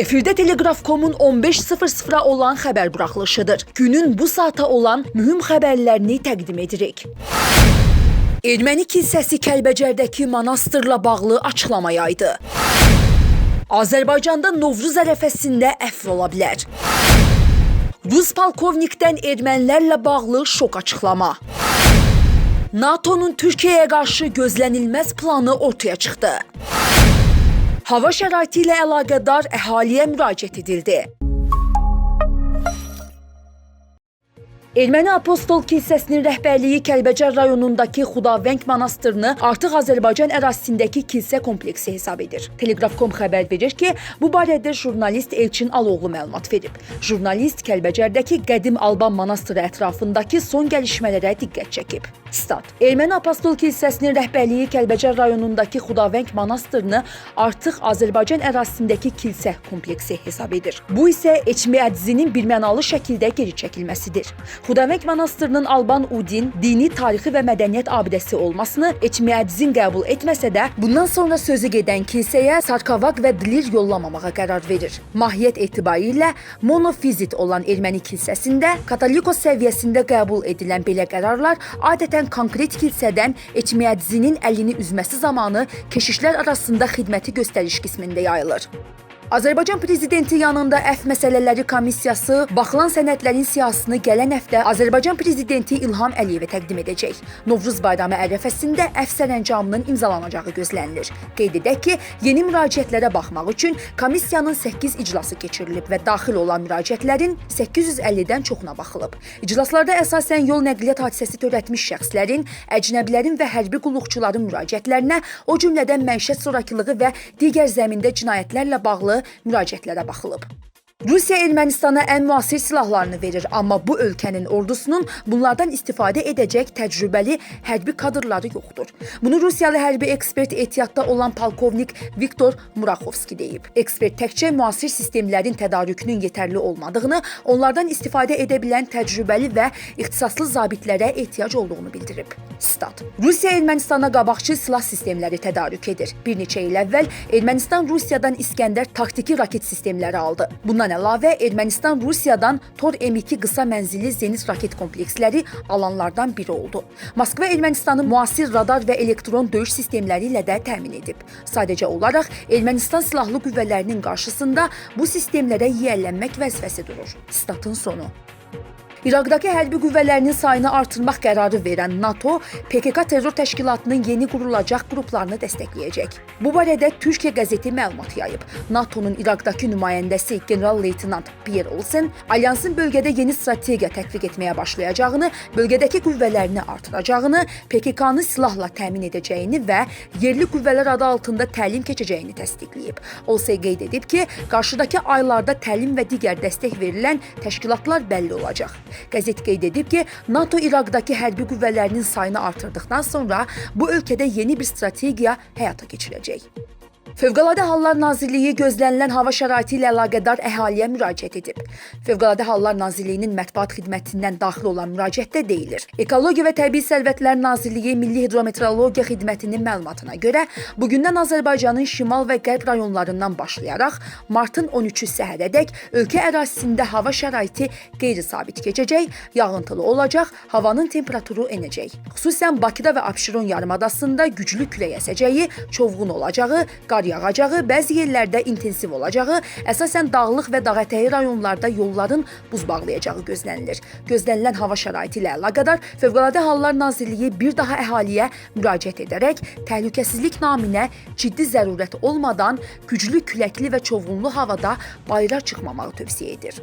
Efirdə Telegraf.com-un 15.00-a olan xəbər buraxılışıdır. Günün bu saata olan mühüm xəbərlərini təqdim edirik. Erməni kilsəsi Kəlbəcərdəki monastırla bağlı açıqlama yaydı. Azərbaycanda Novruz ərəfəsində əfv ola bilər. Rus polkovnikdən ermənilərlə bağlı şok açıqlama. NATO'nun Türkiyəyə qarşı gözlənilməz planı ortaya çıxdı. Hava şəraiti ilə əlaqədar əhaliyə müraciət edildi. Erməni Apostol kilsəsinin rəhbərliyi Kəlbəcər rayonundakı Xudavəng monastırını artıq Azərbaycan ərazisindəki kilsə kompleksi hesab edir. Telegraf.com xəbər verir ki, bu barədə jurnalist Elçin Aloğlu məlumat verib. Jurnalist Kəlbəcərdəki qədim Alban monastırı ətrafındakı son gəlişmələrə diqqət çəkib. Stat. Erməni Apostol kilsəsinin rəhbərliyi Kəlbəcər rayonundakı Xudavəng monastırını artıq Azərbaycan ərazisindəki kilsə kompleksi hesab edir. Bu isə Eçmi Ədzinin birmənalı şəkildə geri çəkilməsidir. Xudavəng monastırının Alban Udin dini, tarixi və mədəniyyət abidəsi olmasını Eçmi Ədzin qəbul etməsə də, bundan sonra sözü gedən kilsəyə sarkofaq və dilir yollamamağa qərar verir. Mahiyyət etibarilə monofizit olan erməni kilsəsində katolikos səviyyəsində qəbul edilən belə qərarlar adətən konkret kilsədən Eçmi Ədzinin əlini üzməsi zamanı keşişlər arasında xidməti göstəriş qismində yayılır. Azərbaycan prezidenti yanında əf məsələləri komissiyası baxılan sənədlərin siyahısını gələn həftə Azərbaycan prezidenti İlham Əliyevə təqdim edəcək. Novruz bayramı ərəfəsində əf sərəncamının imzalanacağı gözlənilir. Qeyd edək ki, yeni müraciətlərə baxmaq üçün komissiyanın 8 iclası keçirilib və daxil olan müraciətlərin 850-dən çoxuna baxılıb. İclaslarda əsasən yol nəqliyyat hadisəsi törətmiş şəxslərin, əcnəbilərin və hərbi qulluqçuların müraciətlərinə, o cümlədən məişət zorakılığı və digər zəmində cinayətlərlə bağlı müraciətlərə baxılıb. Rusiya Ermənistana ən müasir silahlarını verir, amma bu ölkənin ordusunun bunlardan istifadə edəcək təcrübəli hərbi kadrları yoxdur. Bunu Rusiyalı hərbi ekspert ehtiyatda olan polkovnik Viktor Muraxovski deyib. Ekspert təkcə müasir sistemlərin tədarükünün yetərli olmadığını, onlardan istifadə edə bilən təcrübəli və ixtisaslı zabitlərə ehtiyac olduğunu bildirib. Stat. Rusiya Ermənistana qabaqçı silah sistemləri tədarük edir. Bir neçə il əvvəl Ermənistan Rusiyadan İskəndər taktiki raket sistemləri aldı. Bundan Bundan əlavə Ermənistan Rusiyadan Tor M2 qısa mənzilli zenit raket kompleksləri alanlardan biri oldu. Moskva Ermənistanı müasir radar və elektron döyüş sistemləri ilə də təmin edib. Sadəcə olaraq Ermənistan silahlı qüvvələrinin qarşısında bu sistemlərə yiyələnmək vəzifəsi durur. Statın sonu. İraqdakı hərbi qüvvələrinin sayını artırmaq qərarı verən NATO PKK terror təşkilatının yeni qurulacaq qruplarını dəstəkləyəcək. Bu barədə Türkiyə qəzeti məlumat yayıb. NATO-nun İraqdakı nümayəndəsi general-leytenant Pierre Olsen alyansın bölgədə yeni strategiya tətbiq etməyə başlayacağını, bölgədəki qüvvələrini artıracağını, PKK-nı silahla təmin edəcəyini və yerli qüvvələr adı altında təlim keçəcəyini təsdiqləyib. Olsen qeyd edib ki, qarşıdakı aylarda təlim və digər dəstək verilən təşkilatlar bəlli olacaq. Qəzet qeyd edib ki, NATO İraqdakı hərbi qüvvələrinin sayını artırdıqdan sonra bu ölkədə yeni bir strategiya həyata keçirəcək. Fövqəladə Hallar Nazirliyi gözlənilən hava şəraiti ilə əlaqədar əhaliyə müraciət edib. Fövqəladə Hallar Nazirliyinin mətbuat xidmətindən daxil olan müraciətdə deyilir. Ekologiya və Təbii Sərvətlər Nazirliyi Milli Hidrometeorologiya Xidmətinin məlumatına görə, bugündən Azərbaycanın şimal və qərb rayonlarından başlayaraq martın 13-ü səhərədək ölkə ərazisində hava şəraiti qeyri-sabit keçəcək, yağıntılı olacaq, havanın temperaturu enəcək. Xüsusən Bakıda və Abşeron yarımadasında güclü külək əsəcəyi, çovğun olacağı, qar yağacağı, bəzi yerlərdə intensiv olacağı, əsasən dağlıq və dağətəyi rayonlarda yolların buz bağlayacağı gözlənilir. Gözlənilən hava şəraiti ilə əlaqədar Fövqəladə Hallar Nazirliyi bir daha əhaliyə müraciət edərək təhlükəsizlik naminə ciddi zərurət olmadan güclü küləkli və çovğunlu havada bayıra çıxmamağı tövsiyə edir.